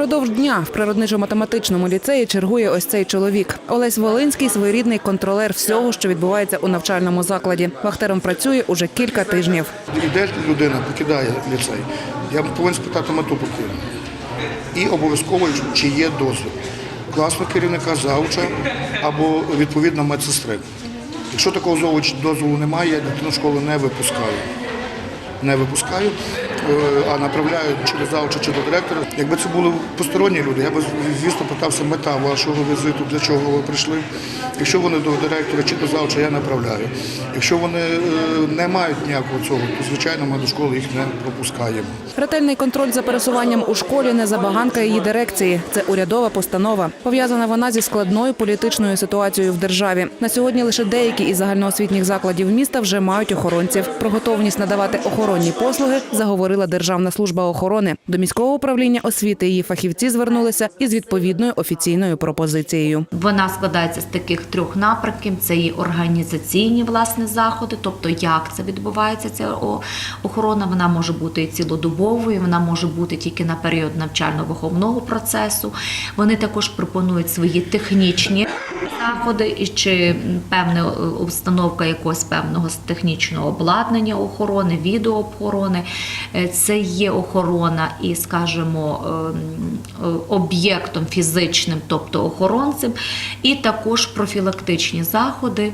Впродовж дня в природничо-математичному ліцеї чергує ось цей чоловік. Олесь Волинський своєрідний контролер всього, що відбувається у навчальному закладі. Вахтером працює уже кілька тижнів. Іде людина, покидає ліцей. Я повинен спитати мету покину. І обов'язково, чи є дозвіл класного керівника, зауча або відповідно медсестри. Якщо такого дозволу немає, я дитину в школу не випускаю. Не випускаю, а направляю чи до зауча, чи до директора. Якби це були посторонні люди, я б звісно питався мета вашого візиту, для чого ви прийшли. Якщо вони до директора чи до зауча, я направляю. Якщо вони е, не мають ніякого цього, то звичайно ми до школи їх не пропускаємо. Ретельний контроль за пересуванням у школі не забаганка її дирекції. Це урядова постанова. Пов'язана вона зі складною політичною ситуацією в державі. На сьогодні лише деякі із загальноосвітніх закладів міста вже мають охоронців. Про готовність надавати охоронні послуги заговорила Державна служба охорони. До міського управління освіти її фахівці звернулися із відповідною офіційною пропозицією. Вона складається з таких трьох напрямків: це і організаційні власне заходи, тобто як це відбувається ця охорона. Вона може бути і цілодобовою, вона може бути тільки на період навчально-виховного процесу. Вони також пропонують свої технічні заходи, і чи певна е, установка якогось певного технічного обладнання охорони, відеоохорони. Е, Це є охорона і, скажімо, ем, е, об'єктом фізичним, тобто охоронцем, і також профілактичні заходи,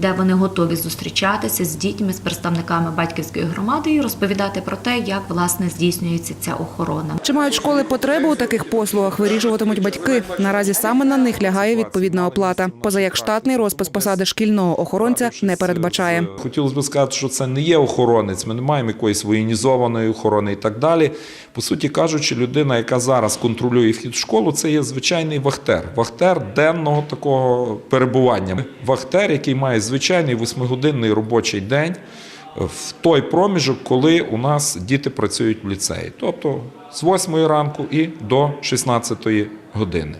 де вони готові зустрічатися з дітьми, з представниками батьківської громади і розповідати про те, як власне здійснюється ця охорона. Чи мають школи потребу у таких послугах, вирішуватимуть батьки. Наразі саме на них лягає відповідна оплата. Поза як штатний розпис посади шкільного охоронця не передбачає. Хотілося б сказати, що це не є охоронець, ми не маємо якоїсь воєнізованої охорони і так далі. По суті кажучи, людина, яка зараз контролює вхід в школу, це є звичайний вахтер. Вахтер денного такого перебування. Вахтер, який має звичайний восьмигодинний робочий день в той проміжок, коли у нас діти працюють в ліцеї. Тобто з 8 ранку і до 16 години.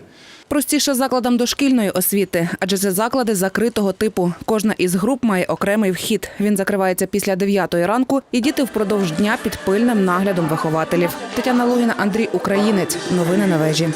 Простіше закладам дошкільної освіти, адже це заклади закритого типу. Кожна із груп має окремий вхід. Він закривається після 9 ранку, і діти впродовж дня під пильним наглядом вихователів. Тетяна Лугіна, Андрій Українець. Новини на вежі.